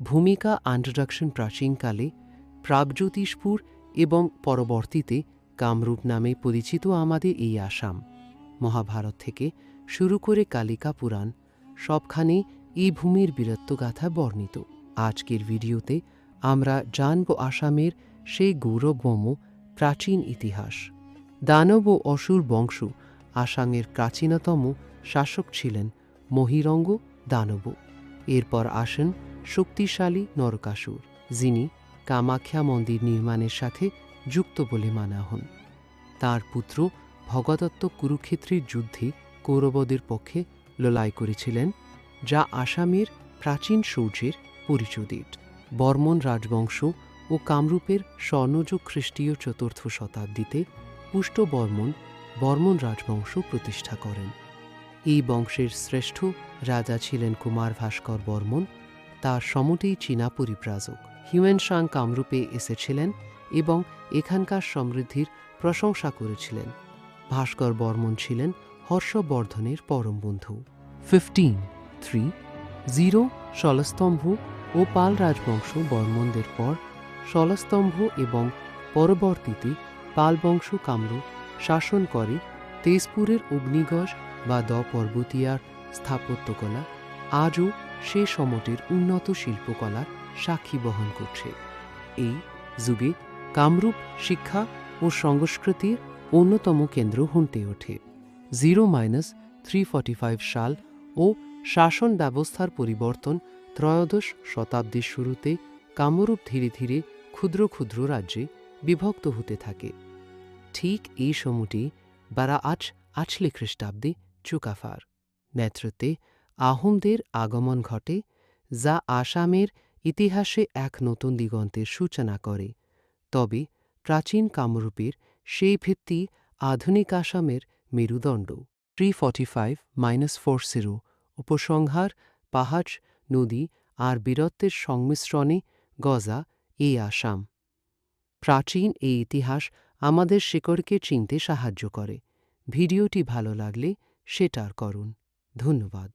ভূমিকা ইন্ট্রোডাকশন প্রাচীনকালে প্রাগজ্যোতিষপুর এবং পরবর্তীতে কামরূপ নামে পরিচিত আমাদের এই আসাম। মহাভারত থেকে শুরু করে কালিকা পুরাণ সবখানে এই ভূমির বীরত্বগাথা বর্ণিত। আজকের ভিডিওতে আমরা জানব আসামের সেই গৌরবম প্রাচীন ইতিহাস। দানব ও অসুর বংশ আসামের প্রাচীনতম শাসক ছিলেন মহিরঙ্গ দানব। এরপর আসেন শক্তিশালী নরকাসুর, যিনি কামাখ্যা মন্দির নির্মাণের সাথে যুক্ত বলে মানা হন। তার পুত্র ভগদত্ত কুরুক্ষেত্রের যুদ্ধে কৌরবদের পক্ষে লড়াই করেছিলেন, যা আসামের প্রাচীন শৌর্যের পরিচয় বর্মন রাজবংশ ও কামরূপের স্বর্ণযুগ খ্রিস্টীয় চতুর্থ শতাব্দীতে পুষ্ট বর্মন বর্মন রাজবংশ প্রতিষ্ঠা করেন। এই বংশের শ্রেষ্ঠ রাজা ছিলেন কুমার ভাস্কর বর্মন তার সমটেই চীনা পরিব্রাজক। হিউয়েন সাং কামরূপে এসেছিলেন এবং এখানকার সমৃদ্ধির প্রশংসা করেছিলেন। ভাস্কর বর্মন ছিলেন হর্ষবর্ধনের পরম বন্ধু। ফিফটিন, থ্রি, জিরো শলস্তম্ভ ও পাল রাজবংশ বর্মনদের পর শলস্তম্ভ এবং পরবর্তীতে পাল বংশ কামরূপ শাসন করে তেজপুরের অগ্নিগজ বা দ পর্বতীয়ার স্থাপত্যকলা আজও সে সমটের উন্নত শিল্পকলার সাক্ষী বহন করছে। এই যুগে কামরূপ শিক্ষা ও সংস্কৃতির অন্যতম কেন্দ্র হতে ওঠে। জিরো মাইনাস সাল ও শাসন ব্যবস্থার পরিবর্তন ত্রয়োদশ শতাব্দীর শুরুতে কামরূপ ধীরে ধীরে ক্ষুদ্র ক্ষুদ্র রাজ্যে বিভক্ত হতে থাকে। ঠিক এই সময়টি বারা আজ আছলে খ্রিস্টাব্দে চুকাফার। নেতৃত্বে আহোমদের আগমন ঘটে, যা আসামের ইতিহাসে এক নতুন দিগন্তের সূচনা করে। তবে প্রাচীন কামরূপের সেই ভিত্তি আধুনিক আসামের মেরুদণ্ড। Three forty five minus four zero উপসংহার, পাহাড়, নদী আর বীরত্বের সংমিশ্রণে গজা এই আসাম। প্রাচীন এই ইতিহাস আমাদের শিকড়কে চিনতে সাহায্য করে। ভিডিওটি ভালো লাগলে শেটার করুন। ধন্যবাদ।